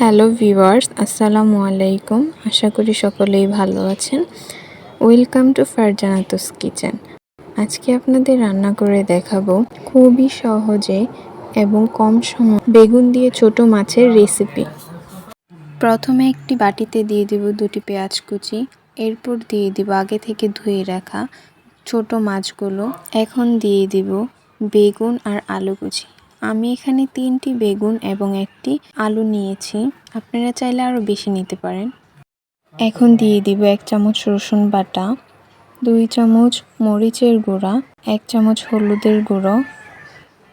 Hello viewers, আসসালামু আলাইকুম। আশা করি সকলেই ভালো আছেন। Welcome to Farzanatus kitchen. আজকে আপনাদের রান্না করে দেখাবো খুবই সহজে এবং কম সময় বেগুন দিয়ে ছোট মাছের রেসিপি প্রথমে একটি বাটিতে দিয়ে দিব দুটি পেঁয়াজ কুচি, এরপর দিয়ে দিব আগে থেকে ধুয়ে রাখা ছোট মাছগুলো। এখন দিয়ে দিব বেগুন আর আলু কুচি। আমি এখানে তিনটি বেগুন এবং একটি আলু নিয়েছি। আপনারা চাইলে আরও বেশি নিতে পারেন। এখন দিয়ে দিব এক চামচ রসুন বাটা, দুই চামচ মরিচের গুঁড়া, এক চামচ হলুদের গুঁড়ো,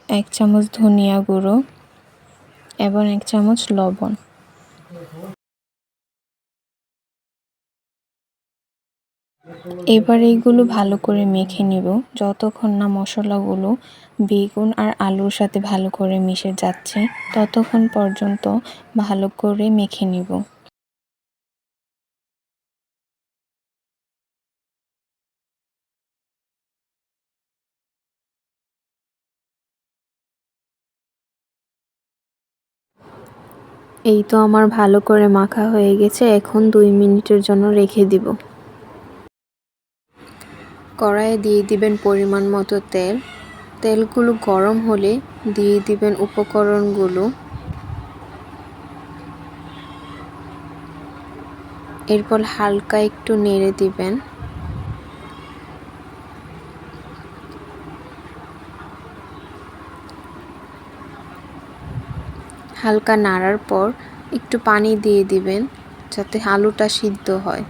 এক চামচ ধনিয়া গুঁড়ো এবং এক চামচ লবণ। এবার এইগুলো ভালো করে মেখে নিব। যতক্ষণ না মশলাগুলো বেগুন আর আলুর সাথে ভালো করে মিশে যাচ্ছে, ততক্ষণ পর্যন্ত ভালো করে মেখে নিব। এই তো আমার ভালো করে মাখা হয়ে গেছে, এখন দুই মিনিটের জন্য রেখে দিব। কড়াইয়ে দিয়ে দিবেন পরিমাণ মতো তেল। তেলগুলো গরম হলে দিয়ে দিবেন উপকরণগুলো। এরপর হালকা একটু নেড়ে দিবেন। হালকা নাড়ার পর একটু পানি দিয়ে দিবেন যাতে আলুটা সিদ্ধ হয়।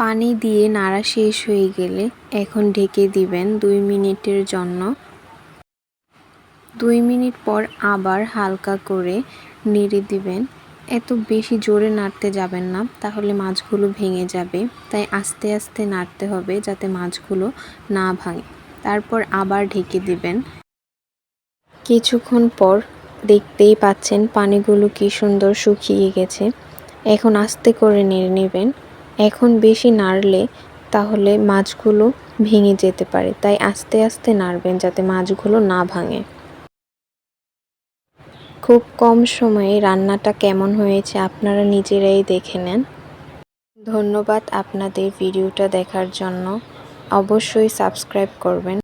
পানি দিয়ে নাড়া শেষ হয়ে গেলে এখন ঢেকে দিবেন দুই মিনিটের জন্য। দুই মিনিট পর আবার হালকা করে নেড়ে দিবেন। এত বেশি জোরে নাড়তে যাবেন না, তাহলে মাছগুলো ভেঙে যাবে। তাই আস্তে আস্তে নাড়তে হবে যাতে মাছগুলো না ভাঙে। তারপর আবার ঢেকে দিবেন। কিছুক্ষণ পর দেখতেই পাচ্ছেন পানিগুলো কি সুন্দর শুকিয়ে গেছে। এখন আস্তে করে নেড়ে নেবেন। এখন বেশি নাড়লে তাহলে মাছগুলো ভেঙে যেতে পারে। তাই আস্তে আস্তে নাড়বেন যাতে মাছগুলো না ভাঙে। খুব কম সময়ে রান্নাটা কেমন হয়েছে আপনারা নিজেরাই দেখে নেন। ধন্যবাদ আপনাদের ভিডিওটা দেখার জন্য। অবশ্যই সাবস্ক্রাইব করবেন।